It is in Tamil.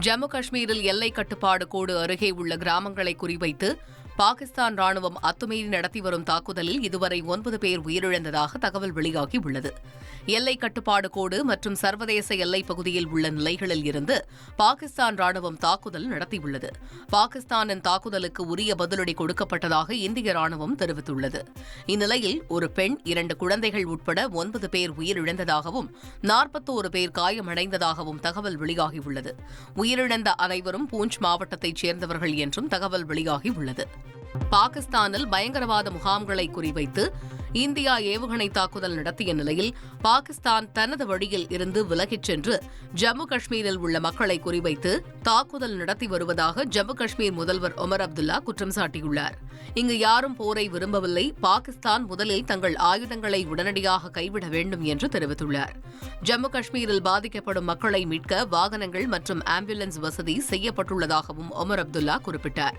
ஜம்மு காஷ்மீரில் எல்லை கட்டுப்பாடு கோடு அருகே உள்ள கிராமங்களை குறிவைத்து பாகிஸ்தான் ராணுவம் அத்துமீறி நடத்தி வரும் தாக்குதலில் இதுவரை ஒன்பது பேர் உயிரிழந்ததாக தகவல் வெளியாகியுள்ளது. எல்லை கட்டுப்பாடு கோடு மற்றும் சர்வதேச எல்லைப் பகுதியில் உள்ள நிலைகளில் இருந்து பாகிஸ்தான் ராணுவம் தாக்குதல் நடத்தியுள்ளது. பாகிஸ்தானின் தாக்குதலுக்கு உரிய பதிலடி கொடுக்கப்பட்டதாக இந்திய ராணுவம் தெரிவித்துள்ளது. இந்நிலையில் ஒரு பெண் இரண்டு குழந்தைகள் உட்பட ஒன்பது பேர் உயிரிழந்ததாகவும் நாற்பத்தோரு பேர் காயமடைந்ததாகவும் தகவல் வெளியாகியுள்ளது. உயிரிழந்த அனைவரும் பூஞ்ச் மாவட்டத்தைச் சேர்ந்தவர்கள் என்றும் தகவல் வெளியாகியுள்ளது. பாகிஸ்தானில் பயங்கரவாத முகாம்களை குறிவைத்து இந்தியா ஏவுகணை தாக்குதல் நடத்திய நிலையில் பாகிஸ்தான் தனது வழியில் இருந்து விலகிச் சென்று ஜம்மு காஷ்மீரில் உள்ள மக்களை குறிவைத்து தாக்குதல் நடத்தி வருவதாக ஜம்மு காஷ்மீர் முதல்வர் ஒமர் அப்துல்லா குற்றம் சாட்டியுள்ளார். இங்கு யாரும் போரை விரும்பவில்லை. பாகிஸ்தான் முதலில் தங்கள் ஆயுதங்களை உடனடியாக கைவிட வேண்டும் என்று தெரிவித்துள்ளார். ஜம்மு காஷ்மீரில் பாதிக்கப்படும் மக்களை மீட்க வாகனங்கள் மற்றும் ஆம்புலன்ஸ் வசதி செய்யப்பட்டுள்ளதாகவும் ஒமர் அப்துல்லா குறிப்பிட்டார்.